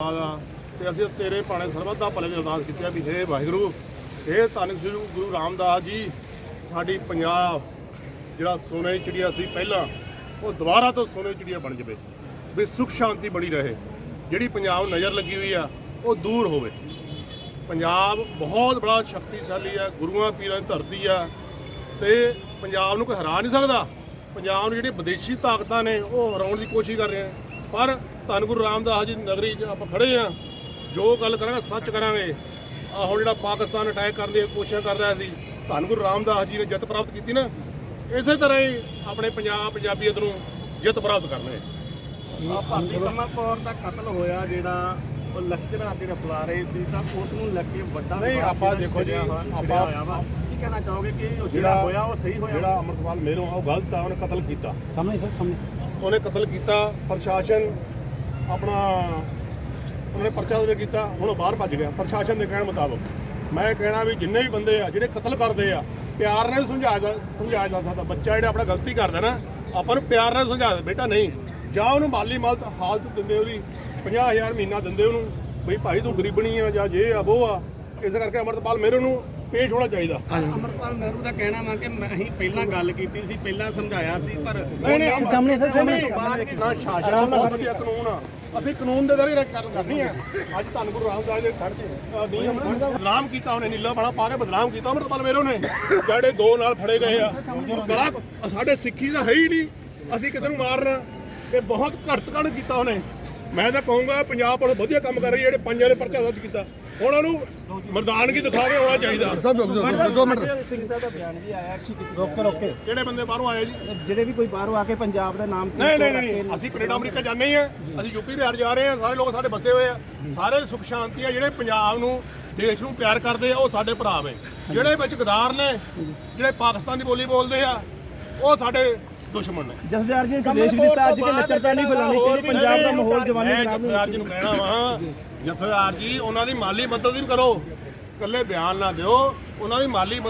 ਆ ਤੇ ਅਸੀਂ ਤੇਰੇ ਪਾਣੇ ਸਰਬੱਤ ਦਾ ਭਲੇ ਦੀ ਅਰਦਾਸ ਕੀਤੀ ਆ ਵੀ ਹੇ ਵਾਹਿਗੁਰੂ, ਹੇ ਧੰਨ ਸ੍ਰੀ ਗੁਰੂ ਰਾਮਦਾਸ ਜੀ, ਸਾਡੀ ਪੰਜਾਬ ਜਿਹੜਾ ਸੋਨੇ ਦੀ ਚਿੜੀਆ ਸੀ ਪਹਿਲਾਂ, ਉਹ ਦੁਬਾਰਾ ਤੋਂ ਸੋਨੇ ਦੀ ਚਿੜੀਆ ਬਣ ਜਾਵੇ, ਵੀ ਸੁਖ ਸ਼ਾਂਤੀ ਬਣੀ ਰਹੇ। ਜਿਹੜੀ ਪੰਜਾਬ ਨੂੰ ਨਜ਼ਰ ਲੱਗੀ ਹੋਈ ਆ, ਉਹ ਦੂਰ ਹੋਵੇ। ਪੰਜਾਬ ਬਹੁਤ ਬੜਾ ਸ਼ਕਤੀਸ਼ਾਲੀ ਆ, ਗੁਰੂਆਂ ਪੀਰਾਂ ਦੀ ਧਰਤੀ ਆ, ਤੇ ਪੰਜਾਬ ਨੂੰ ਕੋਈ ਹਰਾ ਨਹੀਂ ਸਕਦਾ। ਪੰਜਾਬ ਨੂੰ ਜਿਹੜੀ ਵਿਦੇਸ਼ੀ ਤਾਕਤਾਂ ਨੇ, ਉਹ ਹਰਾਉਣ ਦੀ ਕੋਸ਼ਿਸ਼ ਕਰ ਰਹੇ ਆ। ਪਰ ਧੰਨ ਗੁਰੂ ਰਾਮਦਾਸ ਜੀ ਨਗਰੀ 'ਚ ਆਪਾਂ ਖੜੇ ਆ ਜੋ ਗੱਲ ਕਰਾਂਗੇ ਸੱਚ ਕਰਾਂਗੇ। ਆ ਹੁਣ ਜਿਹੜਾ ਪਾਕਿਸਤਾਨ ਅਟੈਕ ਕਰਨ ਦੀ ਕੋਸ਼ਿਸ਼ ਕਰ ਰਿਹਾ ਸੀ ਧੰਨ ਗੁਰੂ ਰਾਮਦਾਸ ਜੀ ਨੇ ਜਿੱਤ ਪ੍ਰਾਪਤ ਕੀਤੀ ਨਾ ਇਸੇ ਤਰ੍ਹਾਂ ਹੀ ਆਪਣੇ ਪੰਜਾਬ ਪੰਜਾਬੀਅਤ ਨੂੰ ਜਿੱਤ ਪ੍ਰਾਪਤ ਕਰਨਗੇ ਆ ਭਾਰਤੀ ਕਮਲ ਕੌਰ ਦਾ ਕਤਲ ਹੋਇਆ ਜਿਹੜਾ ਉਹ ਲੈਕਚਰਾਂ ਤੇ ਰਫਲਾ ਰਹੇ ਸੀ ਤਾਂ ਉਸ ਨੂੰ ਲੈ ਕੇ ਵੱਡਾ ਨਹੀਂ, ਆਪਾਂ ਦੇਖੋ ਜੀ, ਆਪਾਂ- ਕਹਿਣਾ ਚਾਹੋਗੇ ਕਿ ਉਹ ਜਿਹੜਾ ਜਿਹੜਾ- ਹੋਇਆ ਉਹ ਸਹੀ ਹੋਇਆ? ਜਿਹੜਾ ਅਮਰਪਾਲ ਮੇਰੋਂ ਆ ਉਹ ਗਲਤ ਆ ਉਹਨੇ ਕਤਲ ਕੀਤਾ। ਸਾਹਮਣੇ ਸਰ ਸਾਹਮਣੇ ਉਹਨੇ ਕਤਲ ਕੀਤਾ ਪ੍ਰਸ਼ਾਸਨ ਆਪਣਾ ਉਹਨੇ ਪਰਚਾ ਦੇ ਕੀਤਾ ਹੁਣ ਉਹ ਬਾਹਰ ਭੱਜ ਗਿਆ। ਪ੍ਰਸ਼ਾਸਨ ਦੇ ਕਹਿਣ ਮੁਤਾਬਕ। ਮੈਂ ਕਹਿਣਾ ਵੀ ਜਿੰਨੇ ਵੀ ਬੰਦੇ ਆ ਜਿਹੜੇ ਕਤਲ ਕਰਦੇ ਆ ਪਿਆਰ ਨਾਲ ਸਮਝਾਇਆ ਸਮਝਾਇਆ ਜਾ ਸਕਦਾ। ਬੱਚਾ ਜਿਹੜਾ ਆਪਣਾ ਗਲਤੀ ਕਰਦਾ ਨਾ ਆਪਾਂ ਨੂੰ ਪਿਆਰ ਨਾਲ ਸਮਝਾ ਬੇਟਾ ਨਹੀਂ। ਜਾਂ ਉਹਨੂੰ ਮਾਲੀ ਮਾਲਤ ਹਾਲਤ ਦਿੰਦੇ ਉਹਦੀ 50000 ਮਹੀਨਾ ਦਿੰਦੇ ਉਹਨੂੰ ਬਈ ਭਾਈ ਤੂੰ ਗਰੀਬਣੀ ਆ ਜਾਂ ਜੇ ਆ ਉਹ ਆ। ਇਸ ਕਰਕੇ ਅਮਰਪਾਲ ਮੇਰੇ ਨੂੰ ਪੇਸ਼ ਹੋਣਾ ਚਾਹੀਦਾ। ਅਮਰਪਾਲ ਨਹਿਰੂ ਦਾ ਕਹਿਣਾ ਵਾ ਕਿ ਮੈਂ ਅਸੀਂ ਪਹਿਲਾਂ ਗੱਲ ਕੀਤੀ ਸੀ ਪਹਿਲਾਂ ਸਮਝਾਇਆ ਸੀ ਪਰ ਸਾਹਮਣੇ ਸਰ, ਸਾਹਮਣੇ। ਤੋਂ ਬਾਅਦ ਵੀ ਨਾ ਸ਼ਾਸਨ ਦਾ ਬਹੁਤ ਵਧੀਆ ਕਾਨੂੰਨ ਆ ਅਸੀਂ ਕਾਨੂੰਨ ਦੇ ਦਾਇਰੇ ਗੱਲ ਕਰਨੀ ਆ। ਅੱਜ ਧੰਨ ਗੁਰੂ ਰਾਮਦਾਸ ਦੇ ਖੜ ਕੇ ਨਿਯਮ ਬਦਨਾਮ ਕੀਤਾ ਉਹਨੇ ਨੀਲਾ ਬਾਣਾ ਪਾ ਕੇ ਬਦਨਾਮ ਕੀਤਾ ਅਮਰਪਾਲ ਮੇਰੇ ਨੇ। ਜਿਹੜੇ ਦੋ ਨਾਲ ਫੜੇ ਗਏ ਆ। ਗਲਾ ਸਾਡੇ ਸਿੱਖੀ ਦਾ ਹੈ ਹੀ ਨਹੀਂ। ਅਸੀਂ ਕਿਸੇ ਨੂੰ ਮਾਰਨਾ। ਇਹ ਬਹੁਤ ਘੱਟ ਕਣ ਕੀਤਾ ਉਹਨੇ। ਮੈਂ ਤਾਂ ਕਹੂੰਗਾ ਪੰਜਾਬ ਪੁਲਿਸ ਵਧੀਆ ਕੰਮ ਕਰ ਰਹੀ ਹੈ ਜਿਹੜੇ ਪੰਜਾਂ ਦੇ ਪਰਚਾ ਦਰਜ ਕੀਤਾ। ਹੁਣ ਉਹਨੂੰ ਮਰਦਾਨਗੀ ਦਿਖਾ ਕੇ ਹੋਣਾ ਚਾਹੀਦਾ। ਸਰ ਰੁਕ ਜਾਓ ਦੋ ਮਿੰਟ ਸਿੰਘ ਸਾਹਿਬ ਦਾ ਬਿਆਨ ਜੀ ਆਇਆ ਰੋਕੇ ਰੋਕੇ ਕਿਹੜੇ ਬੰਦੇ ਬਾਹਰੋਂ ਆਏ ਜੀ? ਜਿਹੜੇ ਵੀ ਕੋਈ ਬਾਹਰੋਂ ਆ ਕੇ ਪੰਜਾਬ ਦਾ ਨਾਮ ਸੀ ਨਹੀਂ ਨਹੀਂ ਨਹੀਂ ਨਹੀਂ। ਅਸੀਂ ਕੈਨੇਡਾ ਅਮਰੀਕਾ ਜਾਂਦੇ ਹੀ ਆ ਅਸੀਂ ਯੂਪੀ ਬਿਹਾਰ ਜਾ ਰਹੇ ਆ ਸਾਰੇ ਲੋਕ ਸਾਡੇ ਬੱਸੇ ਹੋਏ ਆ। ਸਾਰੇ ਸੁਖ ਸ਼ਾਂਤੀ ਆ ਜਿਹੜੇ ਪੰਜਾਬ ਨੂੰ ਦੇਸ਼ ਨੂੰ ਪਿਆਰ ਕਰਦੇ ਆ ਉਹ ਸਾਡੇ ਭਰਾ ਵੇ ਜਿਹੜੇ ਵਿੱਚ ਗਦਾਰ ਨੇ ਜਿਹੜੇ ਪਾਕਿਸਤਾਨ ਦੀ ਬੋਲੀ ਬੋਲਦੇ ਆ ਉਹ ਸਾਡੇ ਦੁਸ਼ਮਣ ਨੇ। ਜਸਦਾਰ ਜੀ ਸੰਦੇਸ਼ ਵੀ ਦਿੱਤਾ ਅੱਜ ਕਿ ਲੱਚਰਤਾ ਨਹੀਂ ਫੈਲਾਉਣੀ ਚਾਹੀਦੀ ਪੰਜਾਬ ਦਾ ਮਾਹੌਲ ਜਵਾਨੀ ਮੈਂ ਖਰਾਬ ਜਥੇਦਾਰ ਜੀ ਨੂੰ ਕਹਿਣਾ ਵਾ ਜਥੇਦਾਰ ਜੀ ਉਹਨਾਂ ਦੀ ਮਾਲੀ ਮਦਦ ਵੀ ਕਰੋ ਇਕੱਲੇ ਬਿਆਨ ਨਾ ਦਿਓ ਉਹਨਾਂ ਦੀ ਮਾਲੀ ਮਦਦ